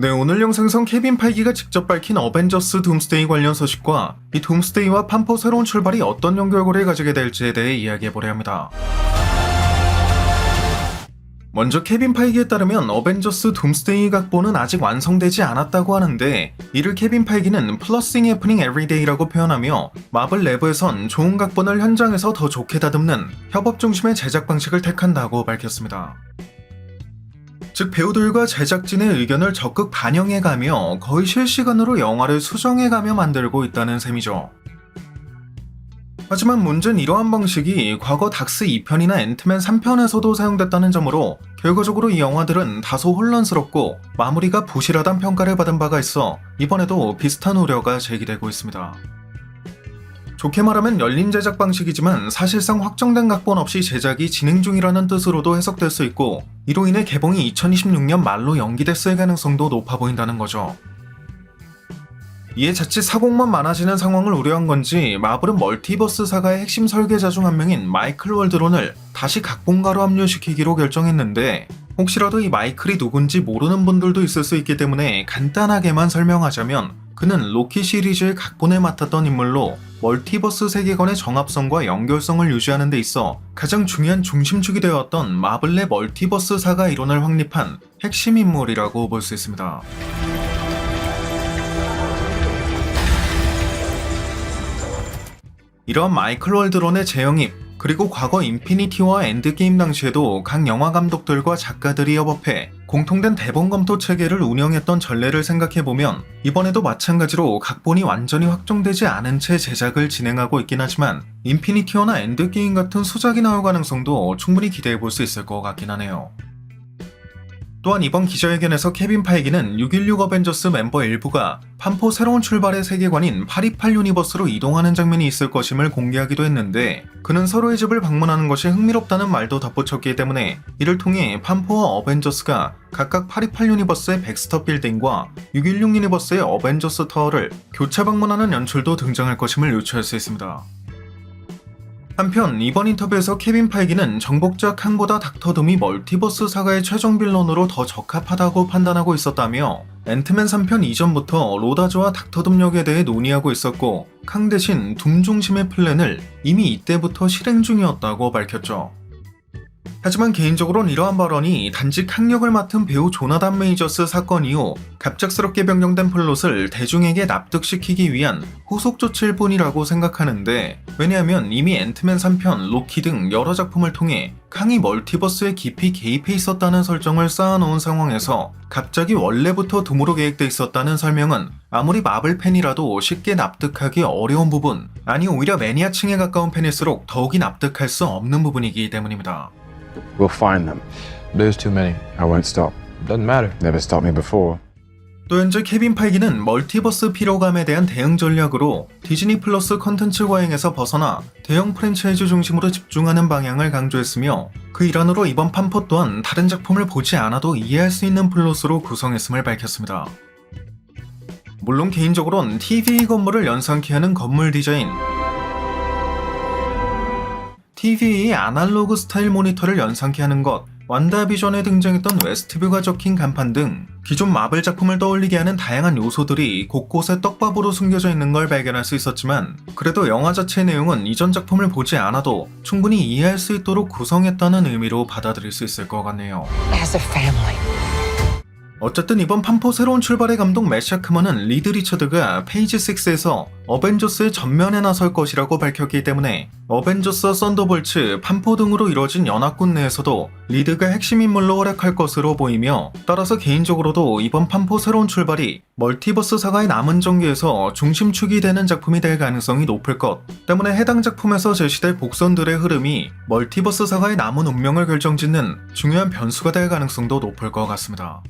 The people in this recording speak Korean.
네, 오늘 영상선 케빈 파이기가 직접 밝힌 어벤져스 둠스데이 관련 소식과 이 둠스데이와 판포 새로운 출발이 어떤 연결고리를 가지게 될지에 대해 이야기해보려 합니다. 먼저 케빈 파이기에 따르면 어벤져스 둠스데이 각본은 아직 완성되지 않았다고 하는데 이를 케빈 파이기는 플러싱 해프닝 에브리데이라고 표현하며 마블 내부에선 좋은 각본을 현장에서 더 좋게 다듬는 협업 중심의 제작 방식을 택한다고 밝혔습니다. 즉 배우들과 제작진의 의견을 적극 반영해가며 거의 실시간으로 영화를 수정해가며 만들고 있다는 셈이죠. 하지만 문제는 이러한 방식이 과거 닥스 2편이나 앤트맨 3편에서도 사용됐다는 점으로 결과적으로 이 영화들은 다소 혼란스럽고 마무리가 부실하단 평가를 받은 바가 있어 이번에도 비슷한 우려가 제기되고 있습니다. 좋게 말하면 열린 제작 방식이지만 사실상 확정된 각본 없이 제작이 진행 중이라는 뜻으로도 해석될 수 있고 이로 인해 개봉이 2026년 말로 연기됐을 가능성도 높아 보인다는 거죠. 이에 자칫 사공만 많아지는 상황을 우려한 건지 마블은 멀티버스 사가의 핵심 설계자 중 한 명인 마이클 월드론을 다시 각본가로 합류시키기로 결정했는데 혹시라도 이 마이클이 누군지 모르는 분들도 있을 수 있기 때문에 간단하게만 설명하자면 그는 로키 시리즈의 각본을 맡았던 인물로 멀티버스 세계관의 정합성과 연결성을 유지하는 데 있어 가장 중요한 중심축이 되었던 마블 내 멀티버스 사가 이론을 확립한 핵심 인물이라고 볼 수 있습니다. 이런 마이클 월드론의 재영입, 그리고 과거 인피니티와 엔드게임 당시에도 각 영화 감독들과 작가들이 협업해 공통된 대본 검토 체계를 운영했던 전례를 생각해보면 이번에도 마찬가지로 각본이 완전히 확정되지 않은 채 제작을 진행하고 있긴 하지만 인피니티어나 엔드게임 같은 수작이 나올 가능성도 충분히 기대해볼 수 있을 것 같긴 하네요. 또한 이번 기자회견에서 케빈 파이기는 616 어벤져스 멤버 일부가 판포 새로운 출발의 세계관인 828 유니버스로 이동하는 장면이 있을 것임을 공개하기도 했는데 그는 서로의 집을 방문하는 것이 흥미롭다는 말도 덧붙였기 때문에 이를 통해 판포와 어벤져스가 각각 828 유니버스의 백스터 빌딩과 616 유니버스의 어벤져스 타워를 교차 방문하는 연출도 등장할 것임을 유추할 수 있습니다. 한편 이번 인터뷰에서 케빈 파이기는 정복자 칸보다 닥터 둠이 멀티버스 사가의 최종 빌런으로 더 적합하다고 판단하고 있었다며 앤트맨 3편 이전부터 로다즈와 닥터 둠 역에 대해 논의하고 있었고 캉 대신 둠 중심의 플랜을 이미 이때부터 실행 중이었다고 밝혔죠. 하지만 개인적으로는 이러한 발언이 단지 캉역을 맡은 배우 조나단 메이저스 사건 이후 갑작스럽게 변경된 플롯을 대중에게 납득시키기 위한 후속 조치일 뿐이라고 생각하는데 왜냐하면 이미 앤트맨 3편, 로키 등 여러 작품을 통해 캉이 멀티버스에 깊이 개입해 있었다는 설정을 쌓아놓은 상황에서 갑자기 원래부터 둠으로 계획돼 있었다는 설명은 아무리 마블 팬이라도 쉽게 납득하기 어려운 부분, 아니 오히려 매니아층에 가까운 팬일수록 더욱이 납득할 수 없는 부분이기 때문입니다. We'll find them. There's too many. I won't stop. Doesn't matter. Never stopped me before. 또 현재 케빈 파이기는 멀티버스 피로감에 대한 대응 전략으로 디즈니 플러스 컨텐츠 과잉에서 벗어나 대형 프랜차이즈 중심으로 집중하는 방향을 강조했으며 그 일환으로 이번 판포 또한 다른 작품을 보지 않아도 이해할 수 있는 플롯으로 구성했음을 밝혔습니다. 물론 개인적으론 TVA 건물을 연상케 하는 건물 디자인, TV의 아날로그 스타일 모니터를 연상케 하는 것, 완다비전에 등장했던 웨스트뷰가 적힌 간판 등 기존 마블 작품을 떠올리게 하는 다양한 요소들이 곳곳에 떡밥으로 숨겨져 있는 걸 발견할 수 있었지만 그래도 영화 자체의 내용은 이전 작품을 보지 않아도 충분히 이해할 수 있도록 구성했다는 의미로 받아들일 수 있을 것 같네요. 어쨌든 이번 판포 새로운 출발의 감독 맷 샤크먼은 리드 리처드가 페이지 6에서 어벤져스의 전면에 나설 것이라고 밝혔기 때문에 어벤져스 썬더볼츠, 판포 등으로 이뤄진 연합군 내에서도 리드가 핵심 인물로 활약할 것으로 보이며 따라서 개인적으로도 이번 판포 새로운 출발이 멀티버스 사가의 남은 전개에서 중심축이 되는 작품이 될 가능성이 높을 것 때문에 해당 작품에서 제시될 복선들의 흐름이 멀티버스 사가의 남은 운명을 결정짓는 중요한 변수가 될 가능성도 높을 것 같습니다.